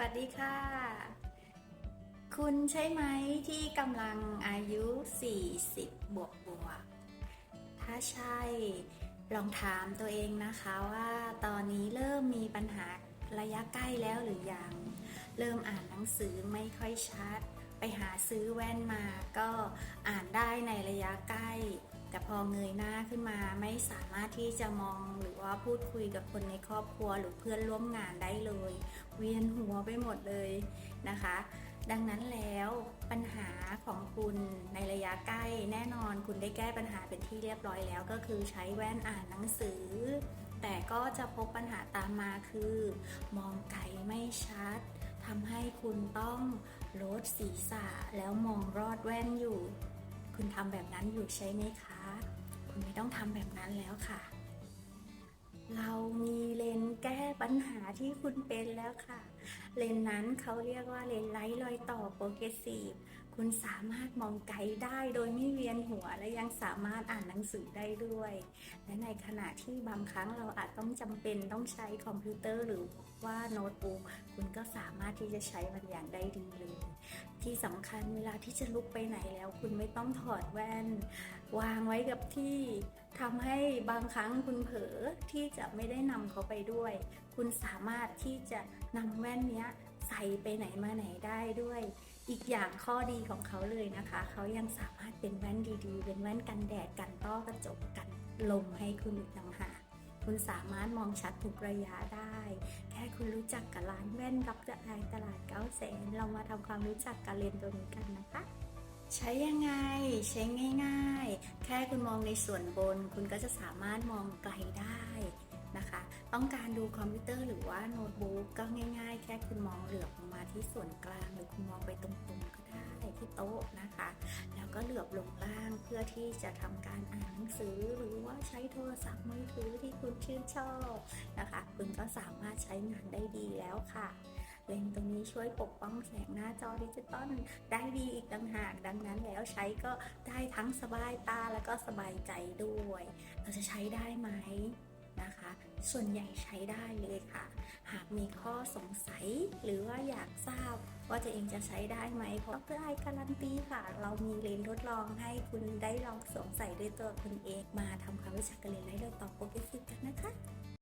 วัสดีค่ะ คุณใช่ไหมที่กำลังอายุ 40 บวกบวก ถ้าใช่ ลองถามตัวเองนะคะว่าตอนนี้เริ่มมีปัญหาระยะใกล้แล้วหรือยัง เริ่มอ่านหนังสือไม่ค่อยชัด ไปหาซื้อแว่นมาก็อ่านได้ในระยะใกล้ แต่พอเงยหน้าขึ้นมาไม่สามารถที่จะมองหรือว่าพูดคุยกับคนในครอบครัวหรือเพื่อนร่วมงานได้เลย เวียนหัวไปหมดเลยนะคะ ดังนั้นแล้วปัญหาของคุณในระยะใกล้แน่นอนคุณได้แก้ปัญหาเป็นที่เรียบร้อยแล้ว ก็คือใช้แว่นอ่านหนังสือ แต่ก็จะพบปัญหาตามมาคือ มองไกลไม่ชัดทำให้คุณต้องลดศีรษะแล้วมองรอดแว่นอยู่ คุณทำแบบนั้นอยู่ใช่ไหมคะ คุณไม่ต้องทำแบบนั้นแล้วค่ะ เรามีเลนแก้ปัญหาที่คุณเป็นแล้วค่ะ เลนนั้นเขาเรียกว่าเลนไลท์รอยต่อโปรเกรสซีฟ คุณสามารถมองไกลได้โดยไม่เวียนหัวและยังสามารถอ่านหนังสือได้ด้วย และในขณะที่บางครั้งเราอาจต้องจำเป็นต้องใช้คอมพิวเตอร์หรือว่าโน้ตบุ๊กคุณก็สามารถที่จะใช้มันอย่างได้ดีเลย ที่สำคัญเวลาที่จะลุกไปไหนแล้ว คุณไม่ต้องถอดแว่น วางไว้กับที่ทำให้บางครั้งคุณเผลอที่จะไม่ได้นำเขาไปด้วย คุณสามารถที่จะนำแว่นนี้ใส่ไปไหนมาไหนได้ด้วย อีกอย่างข้อดีของเขาเลยนะคะ เขายังสามารถเป็นแว่นดีๆ เป็นแว่นกันแดดกันต้อกระจกกันลมให้คุณอีกต่างหากคุณสามารถมองชัดทุกระยะได้ แค่คุณรู้จักกับร้านแว่นรับจะอายตลาดเก้าแสนเรามาทำความรู้จักกับเลนส์ตัวนี้กันนะคะ ใช้ยังไง ใช้ง่าย ๆ แค่คุณมองในส่วนบน คุณก็จะสามารถมองไกลได้ ต้องการดูคอมพิวเตอร์หรือว่าโน้ตบุ๊กก็ง่าย ๆ แค่คุณมองเหลือบลงมาที่ส่วนกลาง หรือคุณมองไปตรงๆก็ได้ที่โต๊ะนะคะ แล้วก็เหลือบลงล่างเพื่อที่จะทำการอ่านหนังสือหรือว่าใช้โทรศัพท์มือถือที่คุณชื่นชอบนะคะ คุณก็สามารถใช้งานได้ดีแล้วค่ะเลนส์ตรงนี้ช่วยปกป้องแสงหน้าจอดิจิตอลได้ดีอีกต่างหาก ดังนั้นแล้วใช้ก็ได้ทั้งสบายตาแล้วก็สบายใจด้วย เราจะใช้ได้ไหมนะคะ ส่วนใหญ่ใช้ได้เลยค่ะ หากมีข้อสงสัยหรือว่าอยากทราบว่าตัวเองจะใช้ได้ไหมเพราะไอ้การันตีค่ะ เรามีเลนทดลองให้คุณได้ลองสวมใส่ด้วยตัวคุณเอง มาทำความรู้จักกับเลนส์ไร้รอยต่อโปรเกรสซีฟกันนะคะ